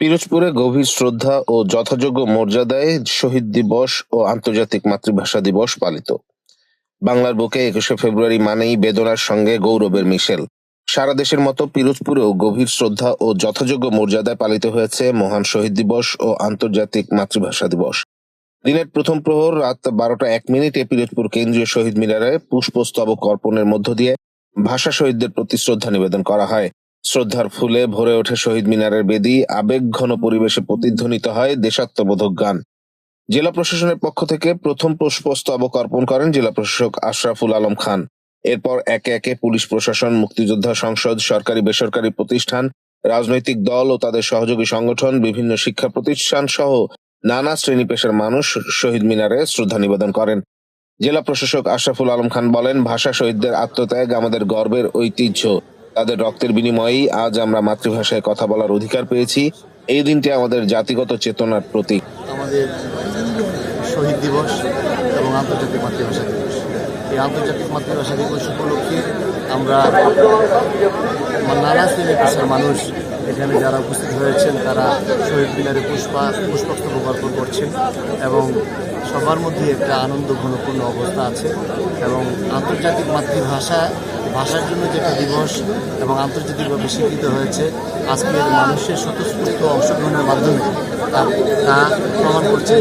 পিরোজপুরে গভীর শ্রদ্ধা ও যথাযোগ্য মর্যাদায় শহীদ দিবস ও আন্তর্জাতিক মাতৃভাষা দিবস পালিত। বাংলার বুকে একুশে ফেব্রুয়ারি মানেই বেদনার সঙ্গে গৌরবের মিশেল। সারা দেশের মতো পিরোজপুরেও গভীর শ্রদ্ধা ও যথাযোগ্য মর্যাদায় পালিত হয়েছে মহান শহীদ দিবস ও আন্তর্জাতিক মাতৃভাষা দিবস। দিনের প্রথম প্রহর রাত বারোটা এক মিনিটে পিরোজপুর কেন্দ্রীয় শহীদ মিনারে পুষ্পস্তবক অর্পণের মধ্য দিয়ে ভাষা শহীদদের প্রতি শ্রদ্ধা নিবেদন করা হয়। শ্রদ্ধার ফুলে ভরে ওঠে শহীদ মিনারের বেদি আবেগঘন পরিবেশে প্রতিধ্বনিত হয় দেশাত্মবোধক গান। জেলা প্রশাসনের পক্ষ থেকে প্রথম পুষ্পস্তবক অর্পণ করেন জেলা প্রশাসক আশরাফুল আলম খান। এরপর একে একে পুলিশ প্রশাসন, মুক্তিযোদ্ধা সংসদ, সরকারি বেসরকারি প্রতিষ্ঠান, রাজনৈতিক দল ও তাদের সহযোগী সংগঠন, বিভিন্ন শিক্ষা প্রতিষ্ঠান সহ নানা শ্রেণি পেশার মানুষ শহীদ মিনারে শ্রদ্ধা নিবেদন করেন। জেলা প্রশাসক আশরাফুল আলম খান বলেন, ভাষা শহীদদের আত্মত্যাগ আমাদের গর্বের ঐতিহ্য। তাদের রক্তের বিনিময়েই আজ আমরা মাতৃভাষায় কথা বলার অধিকার পেয়েছি। এই দিনটি আমাদের জাতিগত চেতনার প্রতীক। আমাদের শহীদ দিবস এবং আন্তর্জাতিক মাতৃভাষা দিবস। এই আন্তর্জাতিক মাতৃভাষা দিবস উপলক্ষে আমরা নানা শ্রেণি পেশার মানুষ এখানে যারা উপস্থিত হয়েছেন, তারা শহীদ মিনারে পুষ্পা, পুষ্পস্তবক অর্পণ করছেন এবং সবার মধ্যে একটা আনন্দ ঘনপূর্ণ অবস্থা আছে এবং আন্তর্জাতিক মাতৃভাষা ভাষার জন্য যেটা দিবস এবং আন্তর্জাতিকভাবে স্বীকৃত হয়েছে আজকের মানুষের স্বতঃস্ফূর্ত অংশগ্রহণের মাধ্যমে যে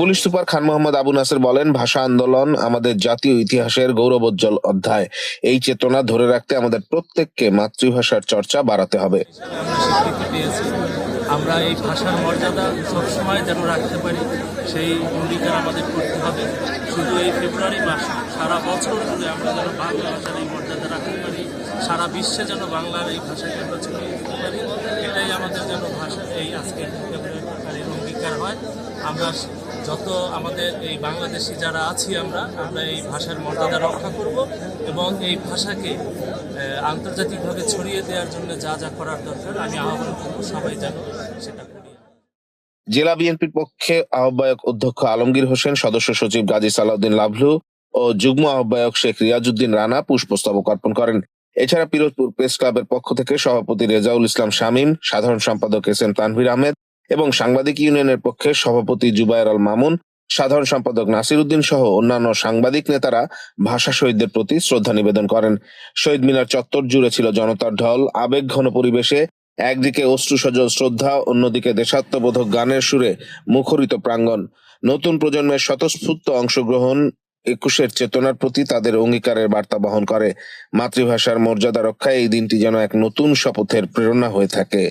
পুলিশ সুপার খান মোহাম্মদ আবু নাসের বলেন, ভাষা আন্দোলন আমাদের জাতীয় ইতিহাসের গৌরবোজ্জ্বল অধ্যায়। এই চেতনা ধরে রাখতে আমাদের প্রত্যেককে মাতৃভাষার চর্চা বাড়াতে হবে। আমরা এই ভাষার মর্যাদা সবসময় যেন রাখতে পারি, সেই অঙ্গীকার আমাদের করতে হবে। শুধু এই ফেব্রুয়ারি মাস, সারা বছর ধরে আমরা যেন বাংলা ভাষার এই মর্যাদা রাখতে পারি, সারা বিশ্বে যেন বাংলার এই ভাষাকে আমরা ছড়িয়ে দিতে পারি, এটাই আমাদের যেন ভাষা, এই আজকের ফেব্রুয়ারি অঙ্গীকার হয়। আমরা যত আমাদের এই বাংলাদেশি যারা আছি আমরা আমরা এই ভাষার মর্যাদা রক্ষা করব এবং এই ভাষাকে আন্তর্জাতিকভাবে ছড়িয়ে দেওয়ার জন্য যা যা করার দরকার, আমি আহ্বান করব সবাই যেন জেলা বিএনপির পক্ষে আহ্বায়ক অধ্যক্ষ আলমগীর হোসেন, সদস্য সচিব গাজী সালাউদ্দিন লাভলু ও যুগ্ম আহ্বায়ক শেখ রিয়াজুদ্দিন রানা পুষ্পস্তবক অর্পণ করেন। এছাড়া পিরোজপুর প্রেস ক্লাবের পক্ষ থেকে সভাপতি রেজাউল ইসলাম শামীম, সাধারণ সম্পাদক এস এম তানভীর আহমেদ এবং সাংবাদিক ইউনিয়নের পক্ষে সভাপতি জুবায়ের আল মামুন, সাধারণ সম্পাদক নাসির উদ্দিন সহ অন্যান্য সাংবাদিক নেতারা ভাষা শহীদদের প্রতি শ্রদ্ধা নিবেদন করেন। শহীদ মিনার চত্বর জুড়ে ছিল জনতার ঢল, আবেগ ঘন পরিবেশে একদিকে অশ্রুসজল শ্রদ্ধা, অন্যদিকে দেশাত্মবোধক গানের সুরে মুখরিত প্রাঙ্গণ। নতুন প্রজন্মের স্বতঃস্ফূর্ত অংশগ্রহণ একুশের চেতনার প্রতি তাদের অঙ্গীকারের বার্তা বহন করে। মাতৃভাষার মর্যাদা রক্ষায় এই দিনটি যেন এক নতুন শপথের প্রেরণা হয়ে থাকে।